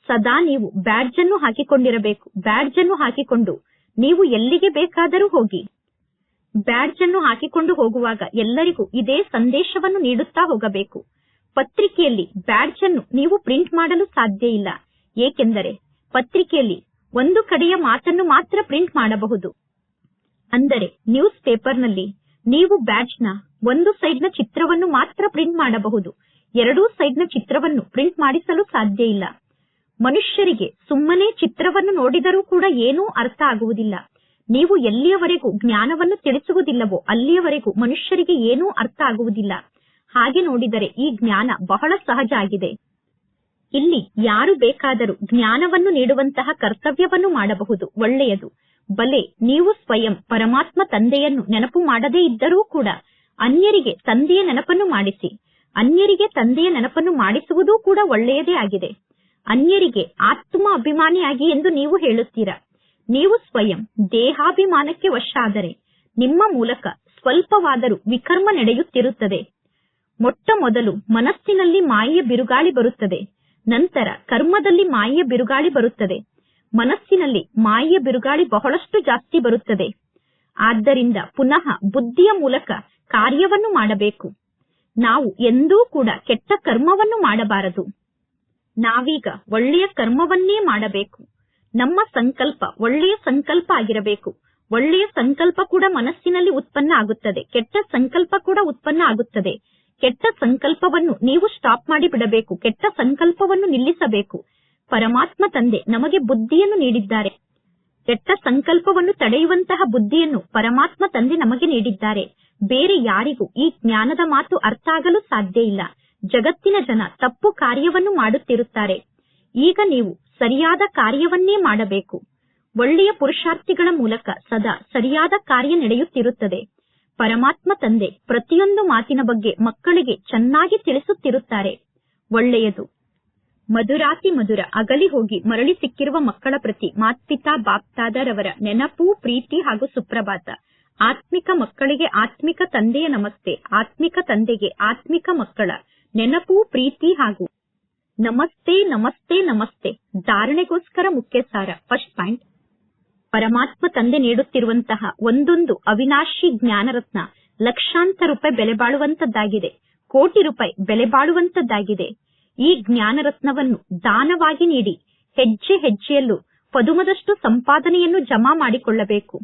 ಸದಾ ನೀವು ಬ್ಯಾಡ್ಜ್ ಅನ್ನು ಹಾಕಿಕೊಂಡಿರಬೇಕು. ಬ್ಯಾಡ್ಜ್ ಅನ್ನು ಹಾಕಿಕೊಂಡು ನೀವು ಎಲ್ಲಿಗೆ ಬೇಕಾದರೂ ಹೋಗಿ. ಬ್ಯಾಡ್ಜ್ ಅನ್ನು ಹಾಕಿಕೊಂಡು ಹೋಗುವಾಗ ಎಲ್ಲರಿಗೂ ಇದೇ ಸಂದೇಶವನ್ನು ನೀಡುತ್ತಾ ಹೋಗಬೇಕು. ಪತ್ರಿಕೆಯಲ್ಲಿ ಬ್ಯಾಡ್ಜ್ ಅನ್ನು ನೀವು ಪ್ರಿಂಟ್ ಮಾಡಲು ಸಾಧ್ಯ ಇಲ್ಲ. ಏಕೆಂದರೆ ಪತ್ರಿಕೆಯಲ್ಲಿ ಒಂದು ಕಡೆಯ ಮಾತನ್ನು ಮಾತ್ರ ಪ್ರಿಂಟ್ ಮಾಡಬಹುದು. ಅಂದರೆ ನ್ಯೂಸ್ ಪೇಪರ್ನಲ್ಲಿ ನೀವು ಬ್ಯಾಡ್ಜ್ನ ಒಂದು ಸೈಡ್ನ ಚಿತ್ರವನ್ನು ಮಾತ್ರ ಪ್ರಿಂಟ್ ಮಾಡಬಹುದು. ಎರಡೂ ಸೈಡ್ನ ಚಿತ್ರವನ್ನು ಪ್ರಿಂಟ್ ಮಾಡಿಸಲು ಸಾಧ್ಯ ಇಲ್ಲ. ಮನುಷ್ಯರಿಗೆ ಸುಮ್ಮನೆ ಚಿತ್ರವನ್ನು ನೋಡಿದರೂ ಕೂಡ ಏನೂ ಅರ್ಥ ಆಗುವುದಿಲ್ಲ. ನೀವು ಎಲ್ಲಿಯವರೆಗೂ ಜ್ಞಾನವನ್ನು ತಿಳಿಸುವುದಿಲ್ಲವೋ ಅಲ್ಲಿಯವರೆಗೂ ಮನುಷ್ಯರಿಗೆ ಏನೂ ಅರ್ಥ ಆಗುವುದಿಲ್ಲ. ಹಾಗೆ ನೋಡಿದರೆ ಈ ಜ್ಞಾನ ಬಹಳ ಸಹಜ ಆಗಿದೆ. ಇಲ್ಲಿ ಯಾರು ಬೇಕಾದರೂ ಜ್ಞಾನವನ್ನು ನೀಡುವಂತಹ ಕರ್ತವ್ಯವನ್ನು ಮಾಡಬಹುದು, ಒಳ್ಳೆಯದು. ಬಲೆ, ನೀವು ಸ್ವಯಂ ಪರಮಾತ್ಮ ತಂದೆಯನ್ನು ನೆನಪು ಮಾಡದೇ ಇದ್ದರೂ ಕೂಡ ಅನ್ಯರಿಗೆ ತಂದೆಯ ನೆನಪನ್ನು ಮಾಡಿಸಿ, ಅನ್ಯರಿಗೆ ತಂದೆಯ ನೆನಪನ್ನು ಮಾಡಿಸುವುದೂ ಕೂಡ ಒಳ್ಳೆಯದೇ ಆಗಿದೆ. ಅನ್ಯರಿಗೆ ಆತ್ಮ ಅಭಿಮಾನಿಯಾಗಿ ಎಂದು ನೀವು ಹೇಳುತ್ತೀರಾ? ನೀವು ಸ್ವಯಂ ದೇಹಾಭಿಮಾನಕ್ಕೆ ವಶಾದರೆ ನಿಮ್ಮ ಮೂಲಕ ಸ್ವಲ್ಪವಾದರೂ ವಿಕರ್ಮ ನಡೆಯುತ್ತಿರುತ್ತದೆ. ಮೊಟ್ಟ ಮೊದಲು ಮನಸ್ಸಿನಲ್ಲಿ ಮಾಯೆಯ ಬಿರುಗಾಳಿ ಬರುತ್ತದೆ. ನಂತರ ಕರ್ಮದಲ್ಲಿ ಮಾಯೆಯ ಬಿರುಗಾಳಿ ಬರುತ್ತದೆ. ಮನಸ್ಸಿನಲ್ಲಿ ಮಾಯೆಯ ಬಿರುಗಾಳಿ ಬಹಳಷ್ಟು ಜಾಸ್ತಿ ಬರುತ್ತದೆ. ಆದ್ದರಿಂದ ಪುನಃ ಬುದ್ಧಿಯ ಮೂಲಕ ಕಾರ್ಯವನ್ನು ಮಾಡಬೇಕು. ನಾವು ಎಂದೂ ಕೂಡ ಕೆಟ್ಟ ಕರ್ಮವನ್ನು ಮಾಡಬಾರದು. ನಾವೀಗ ಒಳ್ಳೆಯ ಕರ್ಮವನ್ನೇ ಮಾಡಬೇಕು. ನಮ್ಮ ಸಂಕಲ್ಪ ಒಳ್ಳೆಯ ಸಂಕಲ್ಪ ಆಗಿರಬೇಕು. ಒಳ್ಳೆಯ ಸಂಕಲ್ಪ ಕೂಡ ಮನಸ್ಸಿನಲ್ಲಿ ಉತ್ಪನ್ನ ಆಗುತ್ತದೆ. ಕೆಟ್ಟ ಸಂಕಲ್ಪ ಕೂಡ ಉತ್ಪನ್ನ ಆಗುತ್ತದೆ. ಕೆಟ್ಟ ಸಂಕಲ್ಪವನ್ನು ನೀವು ಸ್ಟಾಪ್ ಮಾಡಿ ಬಿಡಬೇಕು ಕೆಟ್ಟ ಸಂಕಲ್ಪವನ್ನು ನಿಲ್ಲಿಸಬೇಕು. ಪರಮಾತ್ಮ ತಂದೆ ನಮಗೆ ಬುದ್ಧಿಯನ್ನು ನೀಡಿದ್ದಾರೆ. ಕೆಟ್ಟ ಸಂಕಲ್ಪವನ್ನು ತಡೆಯುವಂತಹ ಬುದ್ಧಿಯನ್ನು ಪರಮಾತ್ಮ ತಂದೆ ನಮಗೆ ನೀಡಿದ್ದಾರೆ. ಬೇರೆ ಯಾರಿಗೂ ಈ ಜ್ಞಾನದ ಮಾತು ಅರ್ಥ ಆಗಲು ಸಾಧ್ಯ ಇಲ್ಲ. ಜಗತ್ತಿನ ಜನ ತಪ್ಪು ಕಾರ್ಯವನ್ನು ಮಾಡುತ್ತಿರುತ್ತಾರೆ. ಈಗ ನೀವು ಸರಿಯಾದ ಕಾರ್ಯವನ್ನೇ ಮಾಡಬೇಕು. ಒಳ್ಳೆಯ ಪುರುಷಾರ್ಥಿಗಳ ಮೂಲಕ ಸದಾ ಸರಿಯಾದ ಕಾರ್ಯ ನಡೆಯುತ್ತಿರುತ್ತದೆ. ಪರಮಾತ್ಮ ತಂದೆ ಪ್ರತಿಯೊಂದು ಮಾತಿನ ಬಗ್ಗೆ ಮಕ್ಕಳಿಗೆ ಚೆನ್ನಾಗಿ ತಿಳಿಸುತ್ತಿರುತ್ತಾರೆ. ಒಳ್ಳೆಯದು. ಮಧುರಾತಿ ಮಧುರ ಅಗಲಿ ಹೋಗಿ ಮರಳಿ ಸಿಕ್ಕಿರುವ ಮಕ್ಕಳ ಪ್ರತಿ ಮಾತ್ಪಿತಾ ಬಾಪ್ತಾದರವರ ನೆನಪು, ಪ್ರೀತಿ ಹಾಗೂ ಸುಪ್ರಭಾತ. ಆತ್ಮಿಕ ಮಕ್ಕಳಿಗೆ ಆತ್ಮಿಕ ತಂದೆಯ ನಮಸ್ತೆ, ಆತ್ಮಿಕ ತಂದೆಗೆ ಆತ್ಮಿಕ ಮಕ್ಕಳ ನೆನಪು, ಪ್ರೀತಿ ಹಾಗೂ ನಮಸ್ತೆ ನಮಸ್ತೆ ನಮಸ್ತೆ ಧಾರಣೆಗೋಸ್ಕರ ಮುಖ್ಯ ಸಾರ ಫಸ್ಟ್ ಪಾಯಿಂಟ್. ಪರಮಾತ್ಮ ತಂದೆ ನೀಡುತ್ತಿರುವಂತಹ ಒಂದೊಂದು ಅವಿನಾಶಿ ಜ್ಞಾನರತ್ನ ಲಕ್ಷಾಂತರ ರೂಪಾಯಿ ಬೆಲೆ ಬಾಳುವಂತದ್ದಾಗಿದೆ, ಕೋಟಿ ರೂಪಾಯಿ ಬೆಲೆ ಬಾಳುವಂತದ್ದಾಗಿದೆ. ಈ ಜ್ಞಾನರತ್ನವನ್ನು ದಾನವಾಗಿ ನೀಡಿ ಹೆಜ್ಜೆ ಹೆಜ್ಜೆಯಲ್ಲೂ ಪದುಮದಷ್ಟು ಸಂಪಾದನೆಯನ್ನು ಜಮಾ ಮಾಡಿಕೊಳ್ಳಬೇಕು.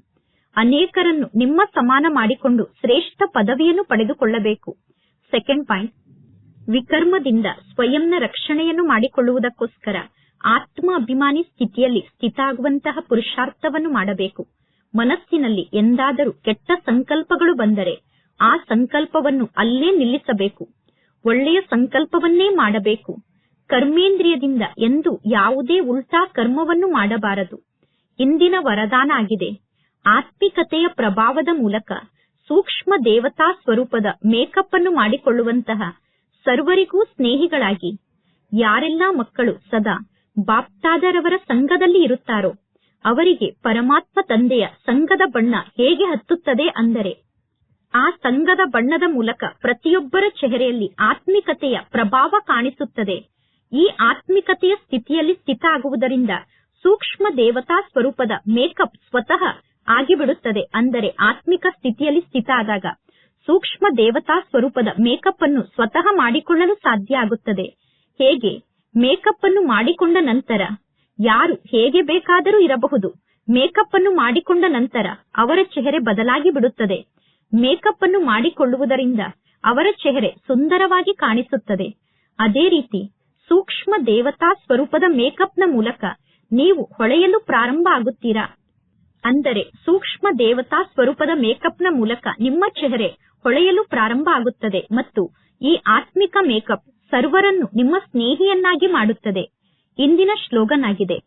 ಅನೇಕರನ್ನು ನಿಮ್ಮ ಸಮಾನ ಮಾಡಿಕೊಂಡು ಶ್ರೇಷ್ಠ ಪದವಿಯನ್ನು ಪಡೆದುಕೊಳ್ಳಬೇಕು. ಸೆಕೆಂಡ್ ಪಾಯಿಂಟ್ ವಿಕರ್ಮದಿಂದ ಸ್ವಯಂನ ರಕ್ಷಣೆಯನ್ನು ಮಾಡಿಕೊಳ್ಳುವುದಕ್ಕೋಸ್ಕರ ಆತ್ಮ ಅಭಿಮಾನಿ ಸ್ಥಿತಿಯಲ್ಲಿ ಸ್ಥಿತಾಗುವಂತಹ ಪುರುಷಾರ್ಥವನ್ನು ಮಾಡಬೇಕು. ಮನಸ್ಸಿನಲ್ಲಿ ಎಂದಾದರೂ ಕೆಟ್ಟ ಸಂಕಲ್ಪಗಳು ಬಂದರೆ ಆ ಸಂಕಲ್ಪವನ್ನು ಅಲ್ಲೇ ನಿಲ್ಲಿಸಬೇಕು. ಒಳ್ಳೆಯ ಸಂಕಲ್ಪವನ್ನೇ ಮಾಡಬೇಕು. ಕರ್ಮೇಂದ್ರಿಯದಿಂದ ಎಂದು ಯಾವುದೇ ಉಲ್ಟಾ ಕರ್ಮವನ್ನು ಮಾಡಬಾರದು. ಇಂದಿನ ವರದಾನ ಆಗಿದೆ. ಆತ್ಮಿಕತೆಯ ಪ್ರಭಾವದ ಮೂಲಕ ಸೂಕ್ಷ್ಮ ದೇವತಾ ಸ್ವರೂಪದ ಮೇಕಪ್ ಅನ್ನು ಮಾಡಿಕೊಳ್ಳುವಂತಹ ಸರ್ವರಿಗೂ ಸ್ನೇಹಿಗಳಾಗಿ, ಯಾರೆಲ್ಲಾ ಮಕ್ಕಳು ಸದಾ ಬಾಪ್ತಾದರವರ ಸಂಘದಲ್ಲಿ ಇರುತ್ತಾರೋ? ಅವರಿಗೆ ಪರಮಾತ್ಮ ತಂದೆಯ ಸಂಘದ ಬಣ್ಣ ಹೇಗೆ ಹತ್ತುತ್ತದೆ ಅಂದರೆ, ಆ ಸಂಘದ ಬಣ್ಣದ ಮೂಲಕ ಪ್ರತಿಯೊಬ್ಬರ ಚೆಹರೆಯಲ್ಲಿ ಆತ್ಮಿಕತೆಯ ಪ್ರಭಾವ ಕಾಣಿಸುತ್ತದೆ. ಈ ಆತ್ಮಿಕತೆಯ ಸ್ಥಿತಿಯಲ್ಲಿ ಸ್ಥಿತ ಆಗುವುದರಿಂದ ಸೂಕ್ಷ್ಮ ದೇವತಾ ಸ್ವರೂಪದ ಮೇಕಪ್ ಸ್ವತಃ ಆಗಿಬಿಡುತ್ತದೆ. ಅಂದರೆ ಆತ್ಮಿಕ ಸ್ಥಿತಿಯಲ್ಲಿ ಸ್ಥಿತ ಆದಾಗ ಸೂಕ್ಷ್ಮ ದೇವತಾ ಸ್ವರೂಪದ ಮೇಕಪ್ ಅನ್ನು ಸ್ವತಃ ಮಾಡಿಕೊಳ್ಳಲು ಸಾಧ್ಯ ಆಗುತ್ತದೆ. ಹೇಗೆ? ಮೇಕಪ್ ಅನ್ನು ಮಾಡಿಕೊಂಡ ನಂತರ, ಯಾರು ಹೇಗೆ ಬೇಕಾದರೂ ಇರಬಹುದು ಮೇಕಪ್ ಅನ್ನು ಮಾಡಿಕೊಂಡ ನಂತರ ಅವರ ಚೆಹರೆ ಬದಲಾಗಿ ಬಿಡುತ್ತದೆ. ಮೇಕಪ್ ಅನ್ನು ಮಾಡಿಕೊಳ್ಳುವುದರಿಂದ ಅವರ ಚೆಹರೆ ಸುಂದರವಾಗಿ ಕಾಣಿಸುತ್ತದೆ. ಅದೇ ರೀತಿ, ಸೂಕ್ಷ್ಮ ದೇವತಾ ಸ್ವರೂಪದ ಮೇಕಪ್ನ ಮೂಲಕ ನೀವು ಹೊಳೆಯಲು ಪ್ರಾರಂಭ ಆಗುತ್ತೀರಾ? ಅಂದರೆ, ಸೂಕ್ಷ್ಮ ದೇವತಾ ಸ್ವರೂಪದ ಮೇಕಪ್ನ ಮೂಲಕ ನಿಮ್ಮ ಚೆಹರೆ ಹೊಳೆಯಲು ಪ್ರಾರಂಭ ಆಗುತ್ತದೆ ಮತ್ತು ಈ ಆತ್ಮಿಕ ಮೇಕಪ್ ಸರ್ವರನ್ನು ನಿಮ್ಮ ಸ್ನೇಹಿಯನ್ನಾಗಿ ಮಾಡುತ್ತದೆ. ಇಂದಿನ ಶ್ಲೋಗನ್ ಆಗಿದೆ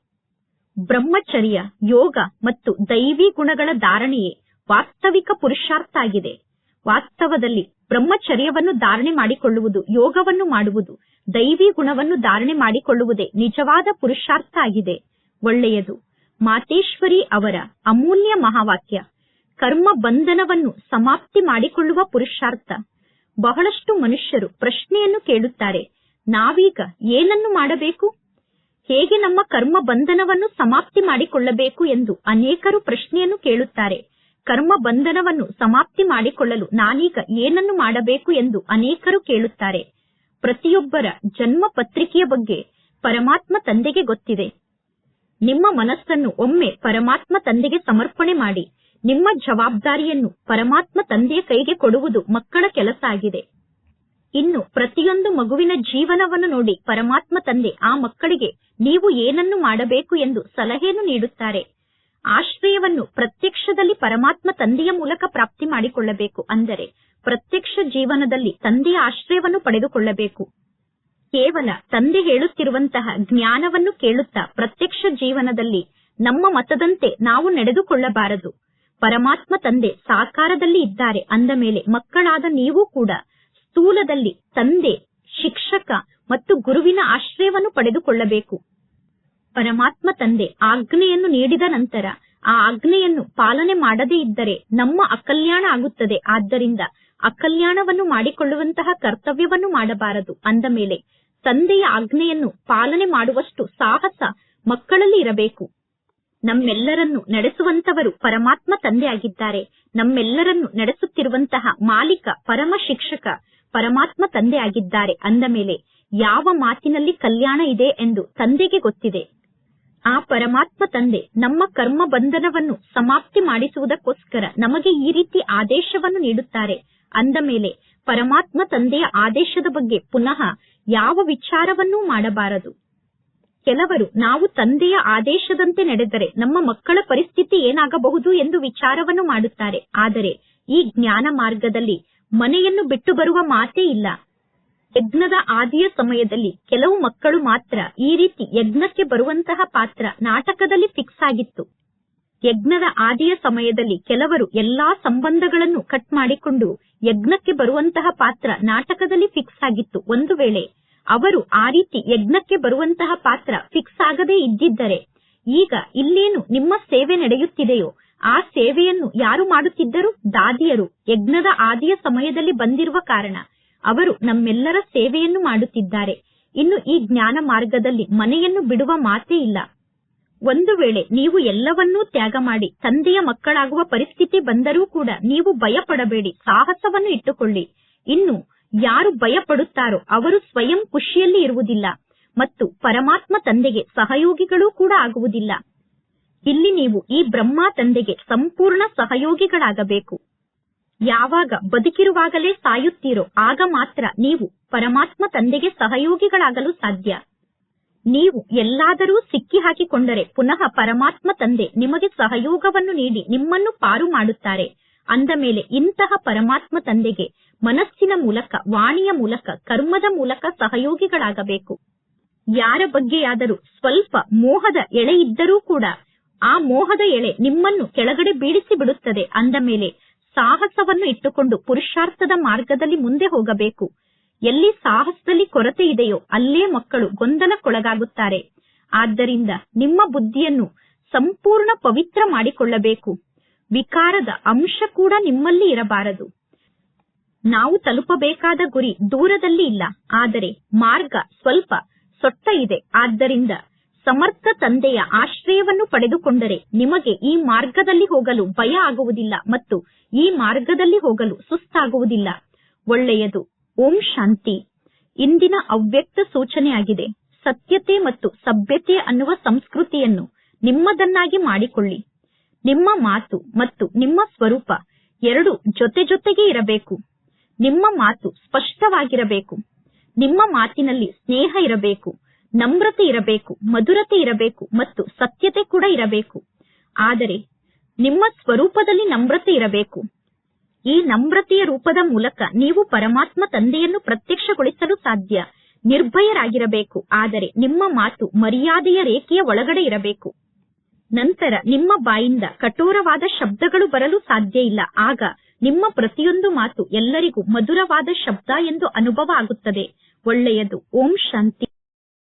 ಬ್ರಹ್ಮಚರ್ಯ, ಯೋಗ ಮತ್ತು ದೈವಿ ಗುಣಗಳ ಧಾರಣೆಯೇ ವಾಸ್ತವಿಕ ಪುರುಷಾರ್ಥ ಆಗಿದೆ. ವಾಸ್ತವದಲ್ಲಿ ಬ್ರಹ್ಮಚರ್ಯವನ್ನು ಧಾರಣೆ ಮಾಡಿಕೊಳ್ಳುವುದು, ಯೋಗವನ್ನು ಮಾಡುವುದು, ದೈವಿ ಗುಣವನ್ನು ಧಾರಣೆ ಮಾಡಿಕೊಳ್ಳುವುದೇ ನಿಜವಾದ ಪುರುಷಾರ್ಥ ಆಗಿದೆ. ಒಳ್ಳೆಯದು. ಮಾತೇಶ್ವರಿ ಅವರ ಅಮೂಲ್ಯ ಮಹಾವಾಕ್ಯ, ಕರ್ಮ ಬಂಧನವನ್ನು ಸಮಾಪ್ತಿ ಮಾಡಿಕೊಳ್ಳುವ ಪುರುಷಾರ್ಥ. ಬಹಳಷ್ಟು ಮನುಷ್ಯರು ಪ್ರಶ್ನೆಯನ್ನು ಕೇಳುತ್ತಾರೆ, ನಾವೀಗ ಏನನ್ನು ಮಾಡಬೇಕು? ಹೇಗೆ ನಮ್ಮ ಕರ್ಮ ಬಂಧನವನ್ನು ಸಮಾಪ್ತಿ ಮಾಡಿಕೊಳ್ಳಬೇಕು ಎಂದು ಅನೇಕರು ಪ್ರಶ್ನೆಯನ್ನು ಕೇಳುತ್ತಾರೆ. ಕರ್ಮ ಬಂಧನವನ್ನು ಸಮಾಪ್ತಿ ಮಾಡಿಕೊಳ್ಳಲು ನಾನೀಗ ಏನನ್ನು ಮಾಡಬೇಕು ಎಂದು ಅನೇಕರು ಕೇಳುತ್ತಾರೆ. ಪ್ರತಿಯೊಬ್ಬರ ಜನ್ಮ ಪತ್ರಿಕೆಯ ಬಗ್ಗೆ ಪರಮಾತ್ಮ ತಂದೆಗೆ ಗೊತ್ತಿದೆ. ನಿಮ್ಮ ಮನಸ್ಸನ್ನು ಒಮ್ಮೆ ಪರಮಾತ್ಮ ತಂದೆಗೆ ಸಮರ್ಪಣೆ ಮಾಡಿ ನಿಮ್ಮ ಜವಾಬ್ದಾರಿಯನ್ನು ಪರಮಾತ್ಮ ತಂದೆಯ ಕೈಗೆ ಕೊಡುವುದು ಮಕ್ಕಳ ಕೆಲಸ ಆಗಿದೆ ಇನ್ನು ಪ್ರತಿಯೊಂದು ಮಗುವಿನ ಜೀವನವನ್ನು ನೋಡಿ ಪರಮಾತ್ಮ ತಂದೆ ಆ ಮಕ್ಕಳಿಗೆ ನೀವು ಏನನ್ನು ಮಾಡಬೇಕು ಎಂದು ಸಲಹೆಯನ್ನು ನೀಡುತ್ತಾರೆ. ಆಶ್ರಯವನ್ನು ಪ್ರತ್ಯಕ್ಷದಲ್ಲಿ ಪರಮಾತ್ಮ ತಂದೆಯ ಮೂಲಕ ಪ್ರಾಪ್ತಿ ಮಾಡಿಕೊಳ್ಳಬೇಕು ಅಂದರೆ ಪ್ರತ್ಯಕ್ಷ ಜೀವನದಲ್ಲಿ ತಂದೆಯ ಆಶ್ರಯವನ್ನು ಪಡೆದುಕೊಳ್ಳಬೇಕು. ಕೇವಲ ತಂದೆ ಹೇಳುತ್ತಿರುವಂತಹ ಜ್ಞಾನವನ್ನು ಕೇಳುತ್ತಾ ಪ್ರತ್ಯಕ್ಷ ಜೀವನದಲ್ಲಿ ನಮ್ಮ ಮತದಂತೆ ನಾವು ನಡೆದುಕೊಳ್ಳಬಾರದು. ಪರಮಾತ್ಮ ತಂದೆ ಸಾಕಾರದಲ್ಲಿ ಇದ್ದಾರೆ ಅಂದ ಮೇಲೆ ಮಕ್ಕಳಾದ ನೀವು ಕೂಡ ಸ್ಥೂಲದಲ್ಲಿ ತಂದೆ, ಶಿಕ್ಷಕ ಮತ್ತು ಗುರುವಿನ ಆಶ್ರಯವನ್ನು ಪಡೆದುಕೊಳ್ಳಬೇಕು. ಪರಮಾತ್ಮ ತಂದೆ ಆಜ್ಞೆಯನ್ನು ನೀಡಿದ ನಂತರ ಆ ಆಜ್ಞೆಯನ್ನು ಪಾಲನೆ ಮಾಡದೇ ಇದ್ದರೆ ನಮ್ಮ ಅಕಲ್ಯಾಣ ಆಗುತ್ತದೆ. ಆದ್ದರಿಂದ ಅಕಲ್ಯಾಣವನ್ನು ಮಾಡಿಕೊಳ್ಳುವಂತಹ ಕರ್ತವ್ಯವನ್ನು ಮಾಡಬಾರದು ಅಂದ ಮೇಲೆ ತಂದೆಯ ಆಜ್ಞೆಯನ್ನು ಪಾಲನೆ ಮಾಡುವಷ್ಟು ಸಾಹಸ ಮಕ್ಕಳಲ್ಲಿ ಇರಬೇಕು. ನಮ್ಮೆಲ್ಲರನ್ನು ನಡೆಸುವಂತವರು ಪರಮಾತ್ಮ ತಂದೆಯಾಗಿದ್ದಾರೆ. ನಮ್ಮೆಲ್ಲರನ್ನು ನಡೆಸುತ್ತಿರುವಂತಹ ಮಾಲೀಕ, ಪರಮ ಶಿಕ್ಷಕ ಪರಮಾತ್ಮ ತಂದೆಯಾಗಿದ್ದಾರೆ ಅಂದ ಮೇಲೆ ಯಾವ ಮಾತಿನಲ್ಲಿ ಕಲ್ಯಾಣ ಇದೆ ಎಂದು ತಂದೆಗೆ ಗೊತ್ತಿದೆ. ಆ ಪರಮಾತ್ಮ ತಂದೆ ನಮ್ಮ ಕರ್ಮ ಬಂಧನವನ್ನು ಸಮಾಪ್ತಿ ಮಾಡಿಸುವುದಕ್ಕೋಸ್ಕರ ನಮಗೆ ಈ ರೀತಿ ಆದೇಶವನ್ನು ನೀಡುತ್ತಾರೆ. ಅಂದ ಮೇಲೆ ಪರಮಾತ್ಮ ತಂದೆಯ ಆದೇಶದ ಬಗ್ಗೆ ಪುನಃ ಯಾವ ವಿಚಾರವನ್ನೂ ಮಾಡಬಾರದು. ಕೆಲವರು ನಾವು ತಂದೆಯ ಆದೇಶದಂತೆ ನಡೆದರೆ ನಮ್ಮ ಮಕ್ಕಳ ಪರಿಸ್ಥಿತಿ ಏನಾಗಬಹುದು ಎಂದು ವಿಚಾರವನ್ನು ಮಾಡುತ್ತಾರೆ. ಆದರೆ ಈ ಜ್ಞಾನ ಮಾರ್ಗದಲ್ಲಿ ಮನೆಯನ್ನು ಬಿಟ್ಟು ಬರುವ ಮಾತೇ ಇಲ್ಲ. ಯಜ್ಞದ ಆದಿಯ ಸಮಯದಲ್ಲಿ ಕೆಲವು ಮಕ್ಕಳು ಮಾತ್ರ ಈ ರೀತಿ ಯಜ್ಞಕ್ಕೆ ಬರುವಂತಹ ಪಾತ್ರ ನಾಟಕದಲ್ಲಿ ಫಿಕ್ಸ್ ಆಗಿತ್ತು. ಯಜ್ಞದ ಆದಿಯ ಸಮಯದಲ್ಲಿ ಕೆಲವರು ಎಲ್ಲಾ ಸಂಬಂಧಗಳನ್ನು ಕಟ್ ಮಾಡಿಕೊಂಡು ಯಜ್ಞಕ್ಕೆ ಬರುವಂತಹ ಪಾತ್ರ ನಾಟಕದಲ್ಲಿ ಫಿಕ್ಸ್ ಆಗಿತ್ತು. ಒಂದು ವೇಳೆ ಅವರು ಆ ರೀತಿ ಯಜ್ಞಕ್ಕೆ ಬರುವಂತಹ ಪಾತ್ರ ಫಿಕ್ಸ್ ಆಗದೇ ಇದ್ದಿದ್ದರೆ, ಈಗ ಇಲ್ಲೇನು ನಿಮ್ಮ ಸೇವೆ ನಡೆಯುತ್ತಿದೆಯೋ, ಆ ಸೇವೆಯನ್ನು ಯಾರು ಮಾಡುತ್ತಿದ್ದರು? ದಾದಿಯರು. ಯಜ್ಞದ ಆದಿಯ ಸಮಯದಲ್ಲಿ ಬಂದಿರುವ ಕಾರಣ ಅವರು ನಮ್ಮೆಲ್ಲರ ಸೇವೆಯನ್ನು ಮಾಡುತ್ತಿದ್ದಾರೆ. ಇನ್ನು ಈ ಜ್ಞಾನ ಮಾರ್ಗದಲ್ಲಿ ಮನೆಯನ್ನು ಬಿಡುವ ಮಾತೇ ಇಲ್ಲ. ಒಂದು ವೇಳೆ ನೀವು ಎಲ್ಲವನ್ನೂ ತ್ಯಾಗ ಮಾಡಿ ತಂದೆಯ ಮಕ್ಕಳಾಗುವ ಪರಿಸ್ಥಿತಿ ಬಂದರೂ ಕೂಡ ನೀವು ಭಯಪಡಬೇಡಿ, ಸಾಹಸವನ್ನು ಇಟ್ಟುಕೊಳ್ಳಿ. ಇನ್ನು ಯಾರು ಭಯಪಡುತ್ತಾರೋ ಅವರು ಸ್ವಯಂ ಖುಷಿಯಲ್ಲಿ ಇರುವುದಿಲ್ಲ ಮತ್ತು ಪರಮಾತ್ಮ ತಂದೆಗೆ ಸಹಯೋಗಿಗಳೂ ಕೂಡ ಆಗುವುದಿಲ್ಲ. ಇಲ್ಲಿ ನೀವು ಈ ಬ್ರಹ್ಮ ತಂದೆಗೆ ಸಂಪೂರ್ಣ ಸಹಯೋಗಿಗಳಾಗಬೇಕು. ಯಾವಾಗ ಬದುಕಿರುವಾಗಲೇ ಸಾಯುತ್ತೀರೋ ಆಗ ಮಾತ್ರ ನೀವು ಪರಮಾತ್ಮ ತಂದೆಗೆ ಸಹಯೋಗಿಗಳಾಗಲು ಸಾಧ್ಯ. ನೀವು ಎಲ್ಲಾದರೂ ಸಿಕ್ಕಿ ಹಾಕಿಕೊಂಡರೆ ಪುನಃ ಪರಮಾತ್ಮ ತಂದೆ ನಿಮಗೆ ಸಹಯೋಗವನ್ನು ನೀಡಿ ನಿಮ್ಮನ್ನು ಪಾರು ಮಾಡುತ್ತಾರೆ. ಅಂದ ಮೇಲೆ ಇಂತಹ ಪರಮಾತ್ಮ ತಂದೆಗೆ ಮನಸ್ಸಿನ ಮೂಲಕ, ವಾಣಿಯ ಮೂಲಕ, ಕರ್ಮದ ಮೂಲಕ ಸಹಯೋಗಿಗಳಾಗಬೇಕು. ಯಾರ ಬಗ್ಗೆಯಾದರೂ ಸ್ವಲ್ಪ ಮೋಹದ ಎಳೆ ಇದ್ದರೂ ಕೂಡ ಆ ಮೋಹದ ಎಳೆ ನಿಮ್ಮನ್ನು ಕೆಳಗಡೆ ಬೀಳಿಸಿ ಬಿಡುತ್ತದೆ. ಅಂದ ಮೇಲೆ ಸಾಹಸವನ್ನು ಇಟ್ಟುಕೊಂಡು ಪುರುಷಾರ್ಥದ ಮಾರ್ಗದಲ್ಲಿ ಮುಂದೆ ಹೋಗಬೇಕು. ಎಲ್ಲಿ ಸಾಹಸದಲ್ಲಿ ಕೊರತೆ ಇದೆಯೋ ಅಲ್ಲೇ ಮಕ್ಕಳು ಗೊಂದಲಕ್ಕೊಳಗಾಗುತ್ತಾರೆ. ಆದ್ದರಿಂದ ನಿಮ್ಮ ಬುದ್ಧಿಯನ್ನು ಸಂಪೂರ್ಣ ಪವಿತ್ರ ಮಾಡಿಕೊಳ್ಳಬೇಕು. ವಿಕಾರದ ಅಂಶ ಕೂಡ ನಿಮ್ಮಲ್ಲಿ ಇರಬಾರದು. ನಾವು ತಲುಪಬೇಕಾದ ಗುರಿ ದೂರದಲ್ಲಿ ಇಲ್ಲ. ಆದರೆ ಮಾರ್ಗ ಸ್ವಲ್ಪ ಸೊಟ್ಟ ಇದೆ. ಆದ್ದರಿಂದ ಸಮರ್ಥ ತಂದೆಯ ಆಶ್ರಯವನ್ನು ಪಡೆದುಕೊಂಡರೆ ನಿಮಗೆ ಈ ಮಾರ್ಗದಲ್ಲಿ ಹೋಗಲು ಭಯ ಆಗುವುದಿಲ್ಲ ಮತ್ತು ಈ ಮಾರ್ಗದಲ್ಲಿ ಹೋಗಲು ಸುಸ್ತಾಗುವುದಿಲ್ಲ. ಒಳ್ಳೆಯದು. ಓಂ ಶಾಂತಿ. ಇಂದಿನ ಅವ್ಯಕ್ತ ಸೂಚನೆಯಾಗಿದೆ. ಸತ್ಯತೆ ಮತ್ತು ಸಭ್ಯತೆ ಅನ್ನುವ ಸಂಸ್ಕೃತಿಯನ್ನು ನಿಮ್ಮದನ್ನಾಗಿ ಮಾಡಿಕೊಳ್ಳಿ. ನಿಮ್ಮ ಮಾತು ಮತ್ತು ನಿಮ್ಮ ಸ್ವರೂಪ ಎರಡು ಜೊತೆ ಜೊತೆಗೆ ಇರಬೇಕು. ನಿಮ್ಮ ಮಾತು ಸ್ಪಷ್ಟವಾಗಿರಬೇಕು. ನಿಮ್ಮ ಮಾತಿನಲ್ಲಿ ಸ್ನೇಹ ಇರಬೇಕು, ನಮ್ರತೆ ಇರಬೇಕು, ಮಧುರತೆ ಇರಬೇಕು ಮತ್ತು ಸತ್ಯತೆ ಕೂಡ ಇರಬೇಕು. ಆದರೆ ನಿಮ್ಮ ಸ್ವರೂಪದಲ್ಲಿ ನಮ್ರತೆ ಇರಬೇಕು. ಈ ನಮ್ರತೆಯ ರೂಪದ ಮೂಲಕ ನೀವು ಪರಮಾತ್ಮ ತಂದೆಯನ್ನು ಪ್ರತ್ಯಕ್ಷಗೊಳಿಸಲು ಸಾಧ್ಯ, ನಿರ್ಭಯರಾಗಿರಬೇಕು. ಆದರೆ ನಿಮ್ಮ ಮಾತು ಮರ್ಯಾದೆಯ ರೇಖೆಯ ಒಳಗಡೆ ಇರಬೇಕು. ನಂತರ ನಿಮ್ಮ ಬಾಯಿಂದ ಕಠೋರವಾದ ಶಬ್ದಗಳು ಬರಲು ಸಾಧ್ಯ ಇಲ್ಲ. ಆಗ ನಿಮ್ಮ ಪ್ರತಿಯೊಂದು ಮಾತು ಎಲ್ಲರಿಗೂ ಮಧುರವಾದ ಶಬ್ದ ಎಂದು ಅನುಭವ ಆಗುತ್ತದೆ. ಒಳ್ಳೆಯದು. ಓಂ ಶಾಂತಿ.